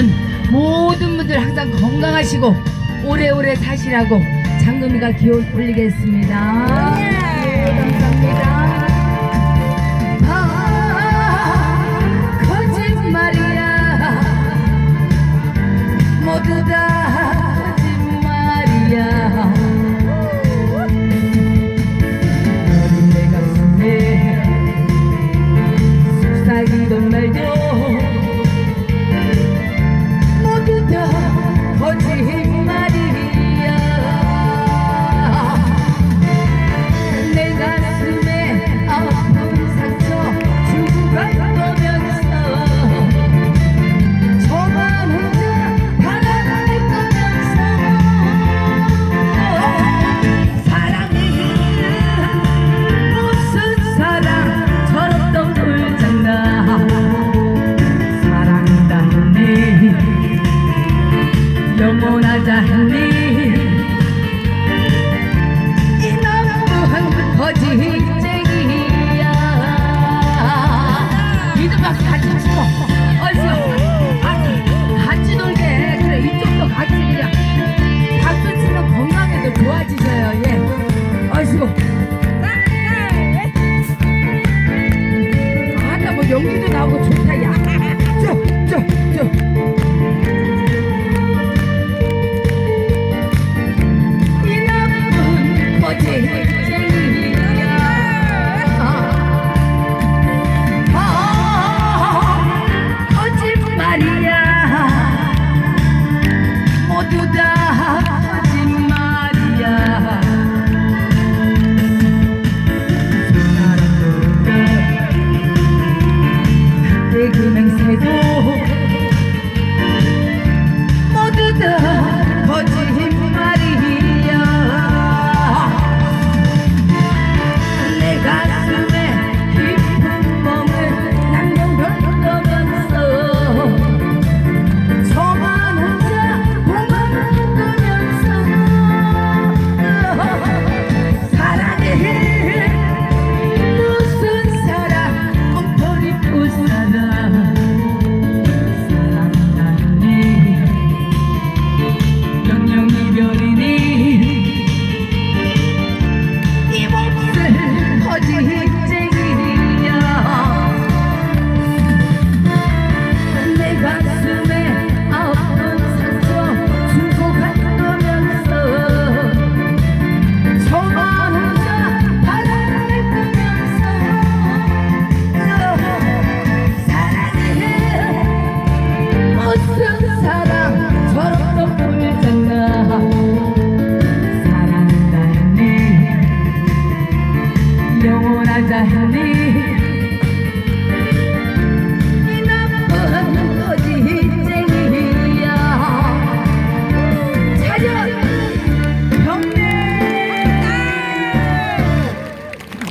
장군 모든 분들 항상 건강하시고 오래오래 사시라고 장금이가 기원 올리겠습니다. 예, 감사합니다. 아, 거짓말이야. 모두 다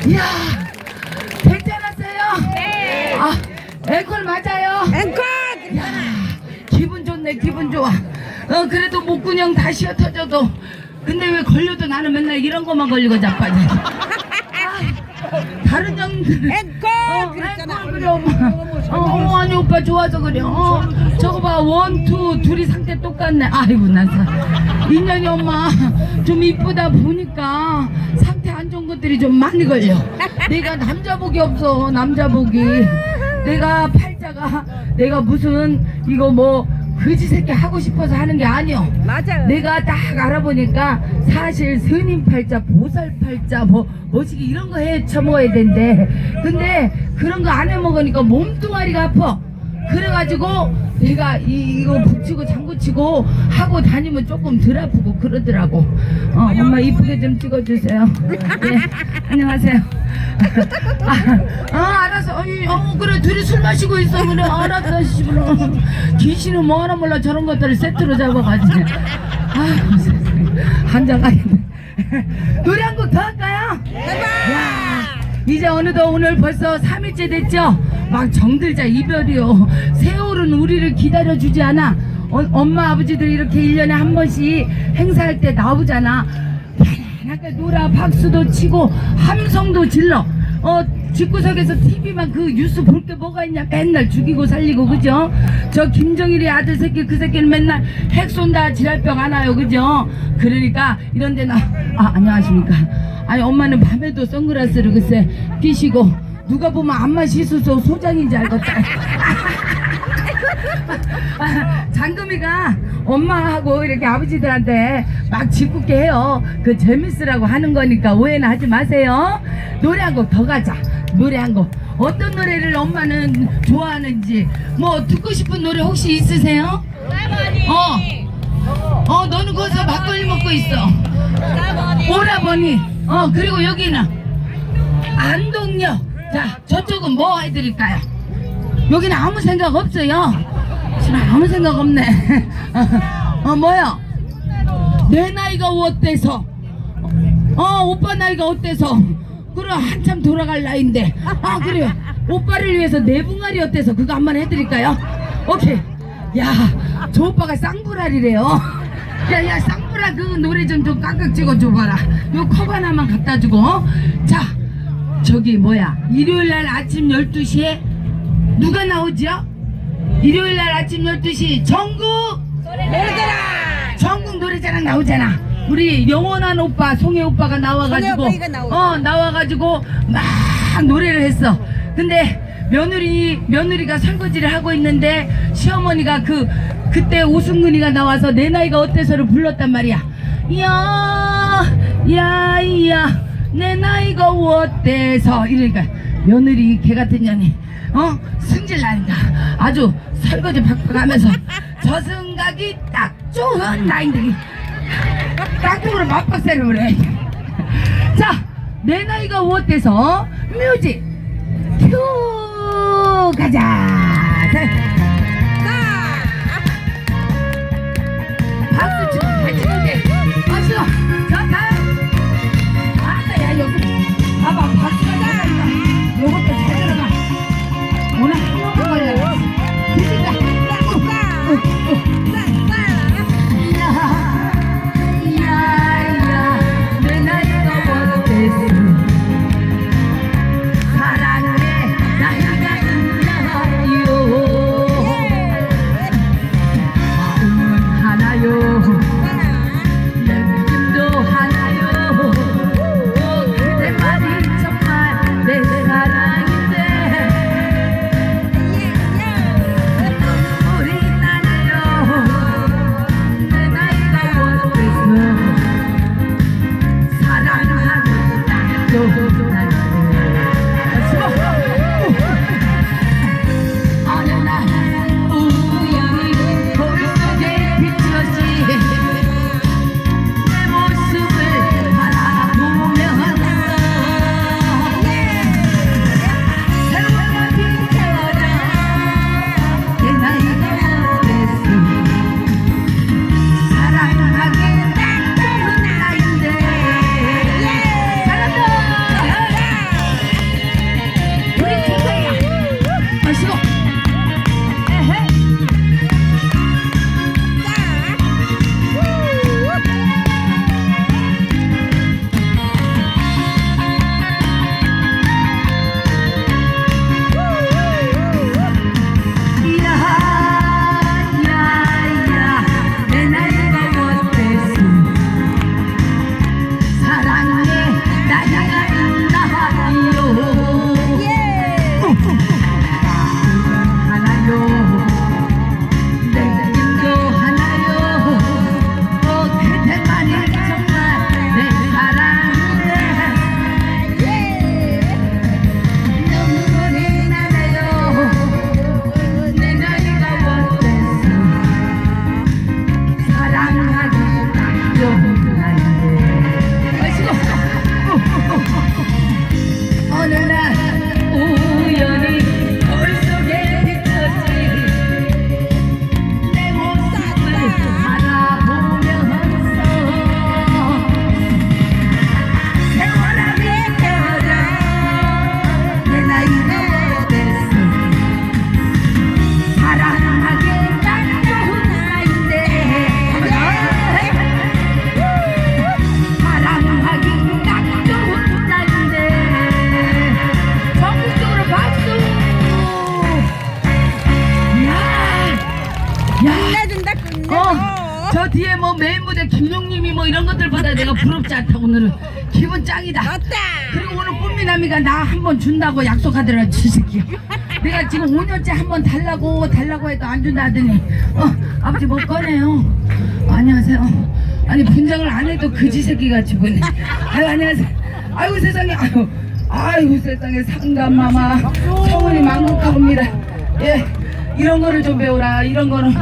이야 괜찮았어요? 네. 아 앵콜 맞아요? 앵콜! 야 기분 좋네 기분 좋아 어 그래도 목구녕 다 쉬어 터져도 근데 왜 걸려도 나는 맨날 이런 것만 걸리고 자빠져 아, 다른 형들 앵콜! 어. 앵콜 그래 엄마 어, 어머 아니 오빠 좋아서 그래 어, 저거 봐 원 투 둘이 상태 똑같네 아이고 난 사, 인연이 엄마 좀 이쁘다 보니까 상 것들이 좀 많이 걸려 내가 남자복이 없어 남자복이 내가 팔자가 내가 무슨 이거 뭐 그지 새끼 하고 싶어서 하는 게 아니여 맞아요. 내가 딱 알아보니까 사실 스님 팔자, 보살 팔자, 뭐, 뭐시기 이런 거 해 처먹어야 된대. 근데 그런 거 안 해 먹으니까 몸뚱아리가 아파. 그래가지고 내가 이, 이거 붙이고 장구치고 하고 다니면 조금 덜 아프고 그러더라고. 어, 엄마 이쁘게 좀 찍어주세요. 예, 안녕하세요. 아, 어, 알았어. 아니, 어, 그래, 둘이 술 마시고 있어. 그래, 알았어, 씨발. 귀신은 뭐 하나 몰라 저런 것들을 세트로 잡아가지고. 아유, 세상에. 한잔 가겠네. 노래 한 곡 더 할까요? 야, 이제 어느덧 오늘 벌써 3일째 됐죠? 막 정들자 이별이요. 세월은 우리를 기다려주지 않아. 어, 엄마 아버지들 이렇게 1년에 한 번씩 행사할 때 나오잖아. 편안하게 놀아 박수도 치고 함성도 질러. 어 집구석에서 TV만 그 뉴스 볼 게 뭐가 있냐 맨날 죽이고 살리고 그죠? 저 김정일이 아들 새끼 그 새끼는 맨날 핵 쏜다 지랄병 안 와요 그죠? 그러니까 이런 데나 아 안녕하십니까 아니 엄마는 밤에도 선글라스를 글쎄 끼시고 누가 보면 안마 시수소 소장인지 알겠다 아, 장금이가 엄마하고 이렇게 아버지들한테 막 짓궂게 해요. 그 재밌으라고 하는 거니까 오해는 하지 마세요. 노래 한 곡 더 가자. 노래 한 곡. 어떤 노래를 엄마는 좋아하는지 뭐 듣고 싶은 노래 혹시 있으세요? 어. 어, 너는 거기서 막걸리 먹고 있어. 오라버니. 어, 그리고 여기는 안동역. 자, 저쪽은 뭐 해드릴까요? 여기는 아무 생각 없어요. 지금 아무 생각 없네. 어, 뭐야? 내 나이가 어때서? 어, 오빠 나이가 어때서? 그래, 한참 돌아갈 나이인데. 아, 그래요. 오빠를 위해서 내 붕아리 어때서? 그거 한번 해드릴까요? 오케이. 야, 저 오빠가 쌍불알이래요. 야, 야, 쌍 불알 그 노래 좀 좀 깍깍 찍어 줘봐라. 요 컵 하나만 갖다 주고. 자, 저기 뭐야. 일요일 날 아침 12시에 누가 나오죠? 일요일 날 아침 12시 전국 노래자랑 전국 노래자랑 나오잖아 우리 영원한 오빠 송혜 오빠가 나와가지고 송혜 오빠가 나오죠. 어 나와가지고 막 노래를 했어 근데 며느리 며느리가 설거지를 하고 있는데 시어머니가 그 그때 오승근이가 나와서 내 나이가 어때서를 불렀단 말이야. 야야야 내 나이가 어때서? 이러니까 며느리 개 같은 년이 어? 승질 난다 아주 설거지 바꿔가면서 저승각이 딱 좋은 나이들이 깍두기로 맞박세를 그래 자내 나이가 어때서? 뮤직 큐 가자 자, 박수 치고 잘 치는데. 박수! 좋다 남이가 나 한 번 준다고 약속하더라 지 새끼야. 내가 지금 5년째 한 번 달라고 달라고 해도 안 준다 하더니 어 아버지 뭐 꺼내요? 안녕하세요. 아니 분장을 안 해도 그지 새끼 같이 보네. 아유 안녕하세요. 아이고 세상에 아유 아이고 세상에 상감마마 성은이 만국하옵니다. 예 이런 거를 좀 배우라 이런 거는.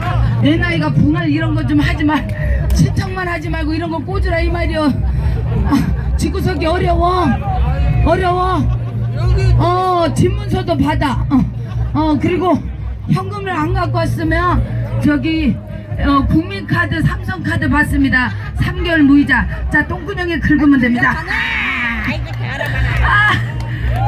내 나이가 붕을 이런 거 좀 하지만 친척만 하지 말고 이런 거 꽂으라 이 말이여. 아, 집구석이 어려워 어려워 어 집문서도 받아 어, 어 그리고 현금을 안 갖고 왔으면 저기 어, 국민카드 삼성카드 받습니다 3개월 무이자 자 똥구녕에 긁으면 됩니다 아이고.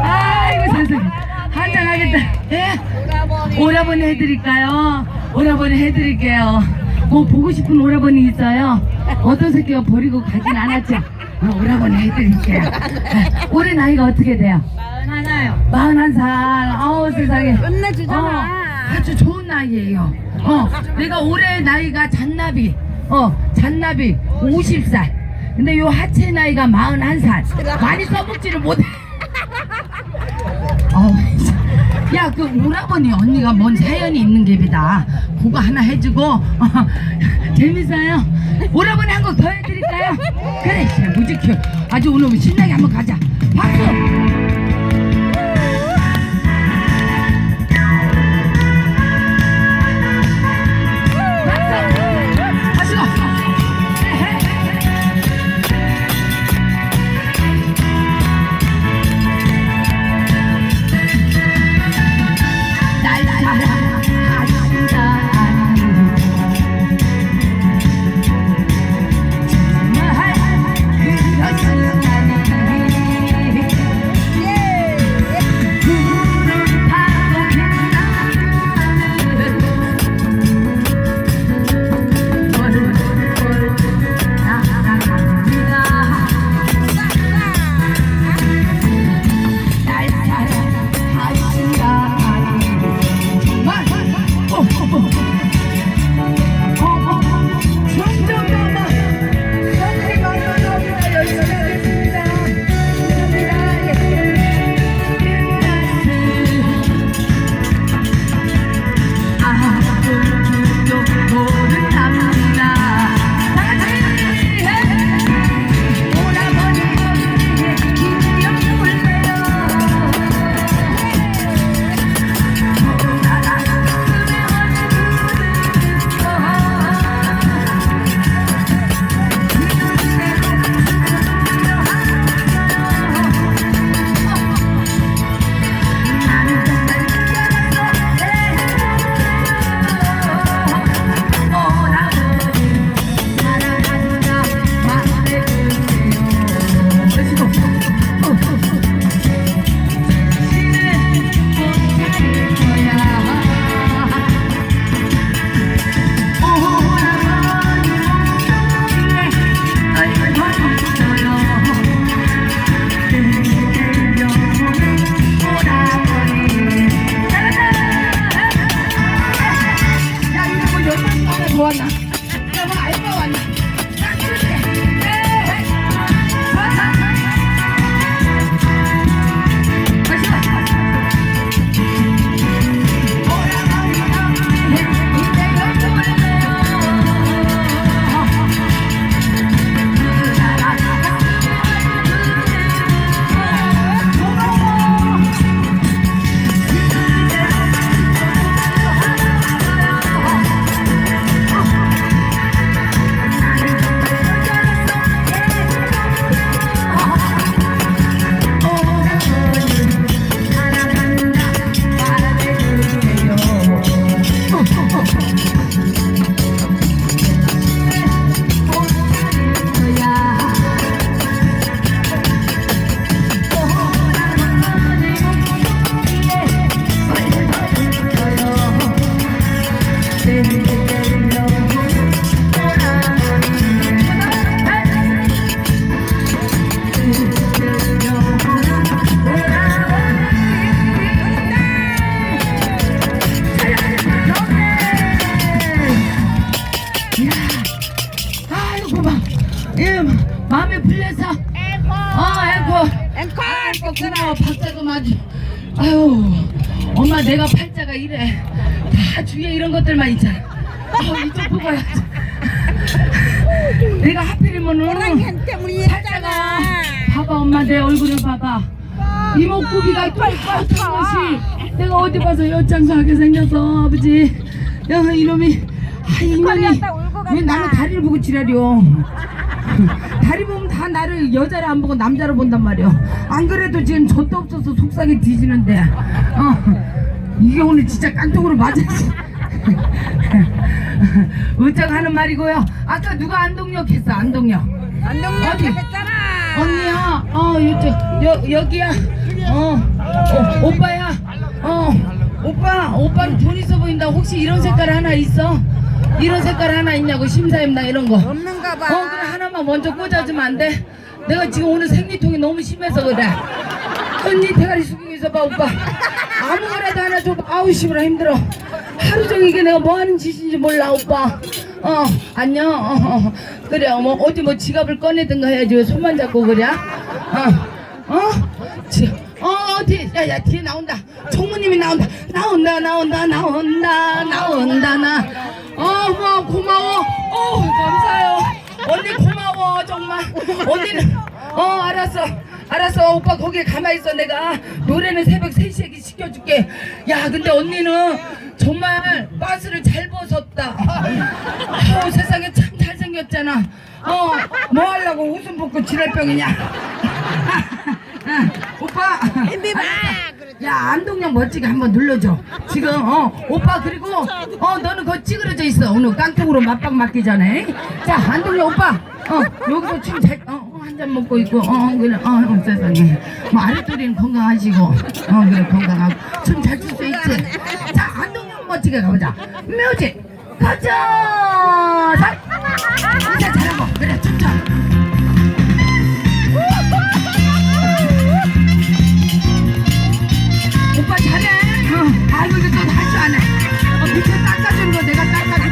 아 아이고 세상에 한장하겠다 예. 오라버니 해드릴까요? 오라버니 해드릴게요. 뭐 보고 싶은 오라버니 있어요? 어떤 새끼가 버리고 가진 않았죠? 어, 오라버니 해드릴게요. 아, 올해 나이가 어떻게 돼요? 하나요. 41살. 아우 세상에. 끝내주잖아. 어, 아주 좋은 나이예요. 어, 내가 올해 나이가 잔나비. 어, 잔나비 50살. 근데 요 하체 나이가 41살. 많이 써먹지를 못해. 어, 야, 그 오라버니 언니가 뭔 사연이 있는 게비다. 그거 하나 해주고 어, 재밌어요. 오라버니 한 곡 더 해드릴까요? 그래, 무지큐. 아주 오늘 신나게 한번 가자. 박수. 다 주위에 이런 것들만 있잖아. 아유 이쪽 보고 야지. 내가 하필이면은 우리 팔자가 봐봐 엄마 내 얼굴을 봐봐. 이목구비가 똘똘한 것이 내가 어디 봐서 엿장수하게 생겼어 아버지. 야 이놈이. 아 이년이. 왜 나는 다리를 보고 지랄이요 다리 보면 다 나를 여자를 안 보고 남자로 본단 말이야 안 그래도 지금 젖도 없어서 속상해 뒤지는데. 어 이게 오늘 진짜 깡통으로 맞았지 어쩌고 하는 말이고요 아까 누가 안동역 했어 안동역 안동역 어디? 했잖아. 언니야, 어, 이쪽, 여, 여기야, 어, 어, 오빠야, 어, 오빠, 오빠는 돈 있어 보인다. 혹시 이런 색깔 하나 있어? 이런 색깔 하나 있냐고, 심사임 나 이런 거. 어, 없는가 봐. 그래, 하나만 먼저 꽂아주면 안 돼? 내가 지금 오늘 생리통이 너무 심해서 그래. 언니 대가리 숙이고 있어봐, 오빠. 아무거라도 하나 줘. 아우, 씨부라 힘들어. 하루 종일 이게 내가 뭐 하는 짓인지 몰라, 오빠. 어, 안녕. 어, 어. 그래, 뭐, 어디 뭐 지갑을 꺼내든가 해야지. 왜 손만 잡고 그래? 어, 어? 지, 어, 어디, 야, 야, 뒤에 나온다. 총무님이 나온다. 나온다, 나온다, 나온다, 나온다, 나. 어, 뭐, 고마워. 어, 감사해요. 언니 고마워, 정말. 언니는, 어, 알았어. 알았어 오빠 거기에 가만히 있어. 내가 노래는 새벽 3시에 시켜줄게. 야 근데 언니는 정말 바스를 잘 벗었다. 아우 세상에 참 잘생겼잖아. 어 뭐 하려고 웃음 벗고 지랄병이냐? 오빠. 야 안동역 멋지게 한번 눌러줘. 지금 어 오빠 그리고 어 너는 그거 찌그러져 있어. 오늘 깡통으로 맞박 맞기 전에. 자 안동역 오빠 어 여기서 춤잘어한 잔 먹고 있고 어 그래 어, 어 세상에 뭐 아랫도리는 건강하시고 어 그래 건강하고 춤 잘 출 수 있지 자 안동역 멋지게 가보자 뮤직 가자 자 인사 잘하고 그래 춤춰 오빠 잘해. 어. 아이고 이거 또 할줄 아네. 어, 밑에 닦아주는 거 내가 닦아줄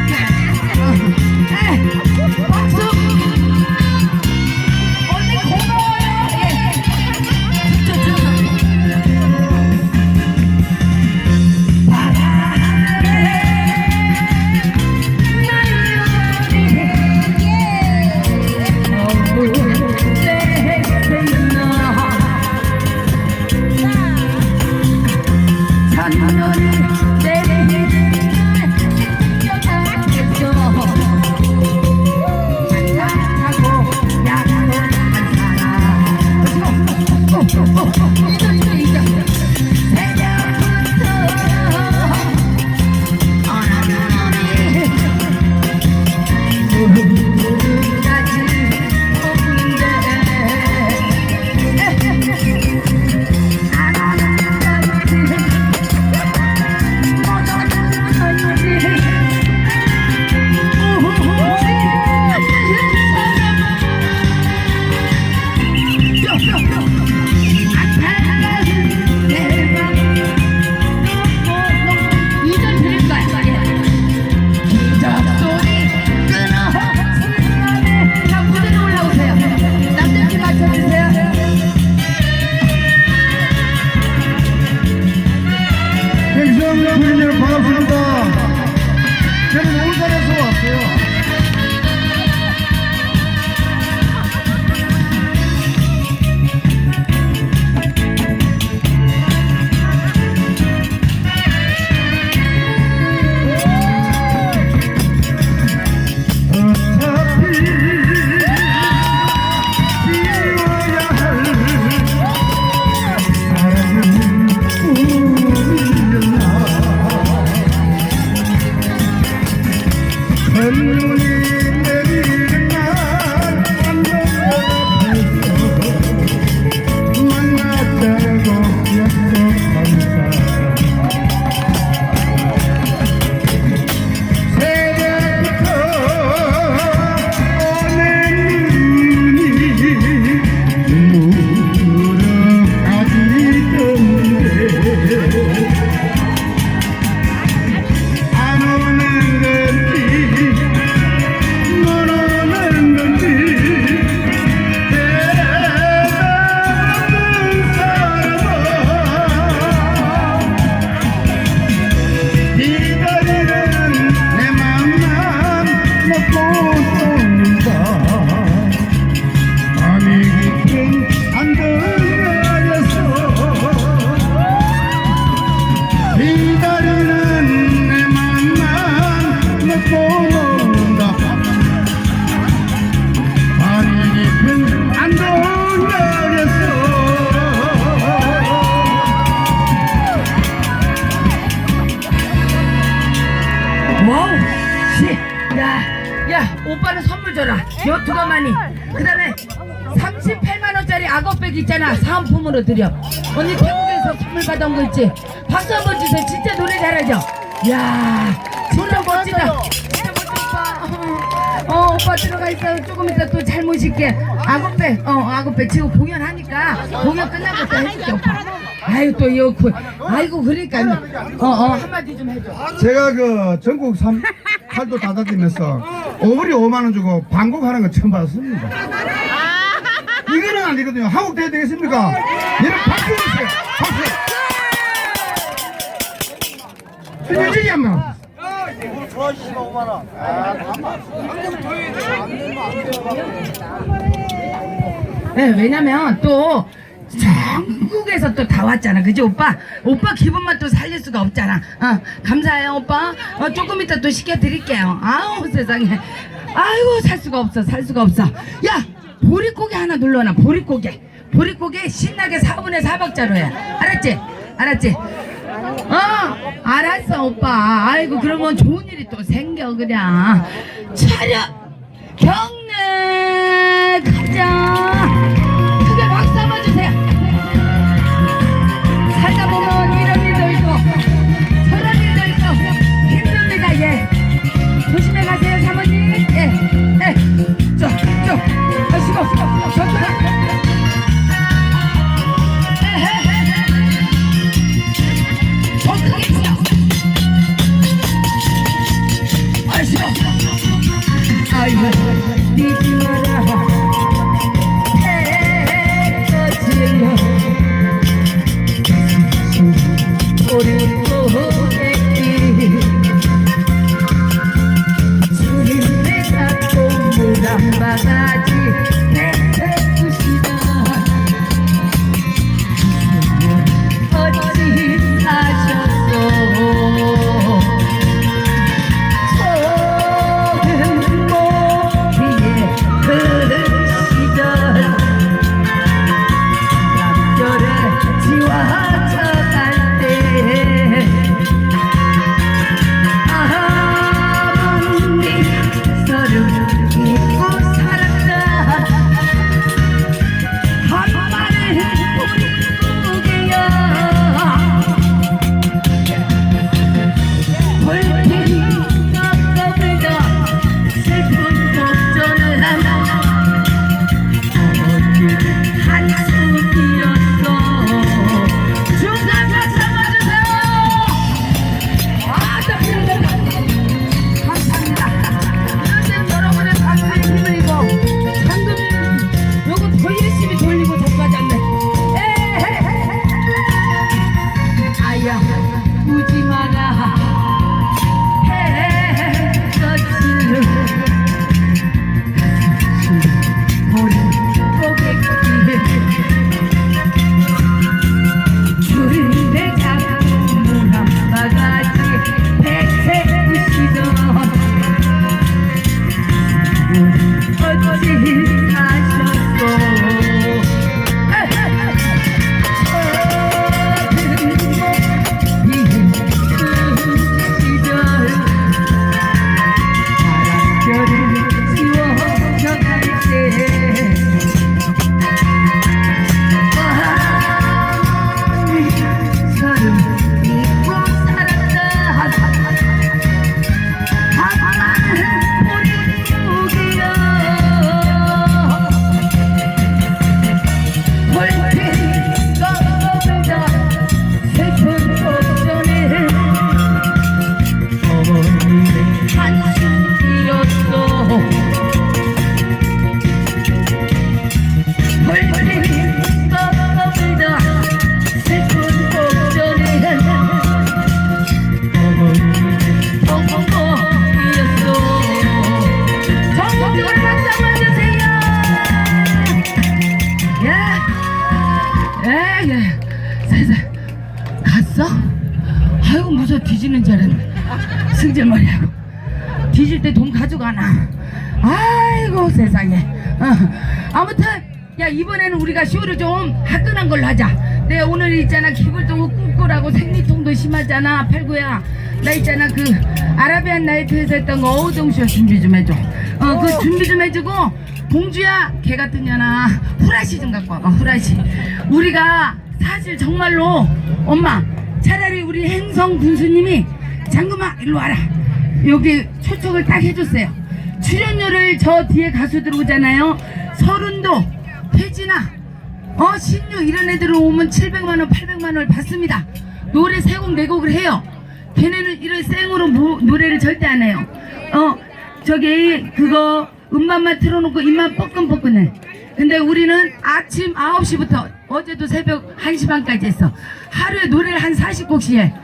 Hallelujah. 있잖아. 사은품으로 드려. 언니 태국에서 선물 받아온 거 있지? 박수 한번 주세요. 진짜 노래 잘하죠? 야 진짜 멋지다. 어 오빠 들어가 있어 조금 이따 또 잘 모실게. 악어백 어 악어백 지금 공연하니까 공연 끝나고 또 해줄게 오빠. 아유 또 이거 그- 아이고 그러니까. 어어 한마디 좀 해줘. 제가 그 전국 삼, 팔도 다다니면서 오불이 5만 원 주고 방콕하는 거 처음 봤습니다. 이거는 아니거든요. 한국 돼야 되겠습니까? 얘는 박수 주세요. 박수. 이거지 한번. 네, 왜냐면 또 전국에서 또 다 왔잖아. 그지 오빠? 오빠 기분만 또 살릴 수가 없잖아. 어, 감사해요, 오빠. 어, 조금 이따 또 시켜드릴게요. 아우, 세상에. 아이고, 살 수가 없어, 살 수가 없어. 야! 보릿고개 하나 눌러놔, 보릿고개. 보릿고개 신나게 4분의 4박자로 해. 알았지? 알았지? 어, 알았어, 오빠. 아이고, 그러면 좋은 일이 또 생겨, 그냥. 차렷! 경례! 가자! 아 갔어? 아이고 무서워 뒤지는 줄 알았네 승질머리하고. 뒤질 때 돈 가져가나. 아이고 세상에. 어. 아무튼 야 이번에는 우리가 쇼를 좀 화끈한 걸로 하자. 내 오늘 있잖아 기분도 꿀꿀하고 생리통도 심하잖아 팔구야. 나 있잖아 그 아라비안 나이트에서 했던 거 어우동쇼 준비 좀 해줘. 어 그 준비 좀 해주고 봉주야 개 같은 년아 후라시 좀 갖고 와봐 후라시. 우리가 사실 정말로 엄마 차라리 우리 행성 군수님이 장금아 일로 와라. 여기 초청을 딱 해줬어요. 출연료를 저 뒤에 가수 들어오잖아요. 서른도 태진아 어 신유 이런 애들 오면 700만원 800만원을 받습니다. 노래 세 곡 네 곡을 해요. 걔네는 이런 생으로 무- 노래를 절대 안 해요. 어 저기 그거 음반만 틀어놓고 입만 뻐끔뻐끔해 근데 우리는 아침 9시부터 어제도 새벽 1시 반까지 했어. 하루에 노래를 한 40곡씩 해.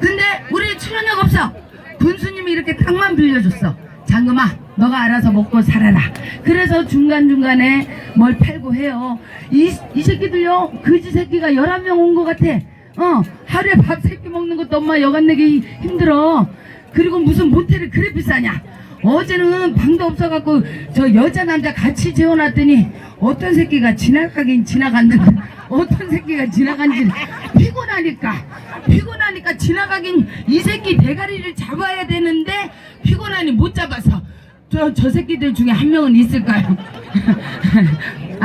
근데 우리 출연료가 없어. 군수님이 이렇게 땅만 빌려줬어. 장금아 너가 알아서 먹고 살아라. 그래서 중간중간에 뭘 팔고 해요. 이, 이 새끼들요 그지 새끼가 11명 온 것 같아. 어 하루에 밥세끼 먹는 것도 엄마 여간 내기 힘들어. 그리고 무슨 모텔이 그래 비싸냐. 어제는 방도 없어갖고 저 여자 남자 같이 재워놨더니 어떤 새끼가 지나가긴 지나갔는데 어떤 새끼가 지나간지 피곤하니까 피곤하니까 지나가긴 이 새끼 대가리를 잡아야 되는데 피곤하니 못 잡아서 저, 저 새끼들 중에 한 명은 있을까요?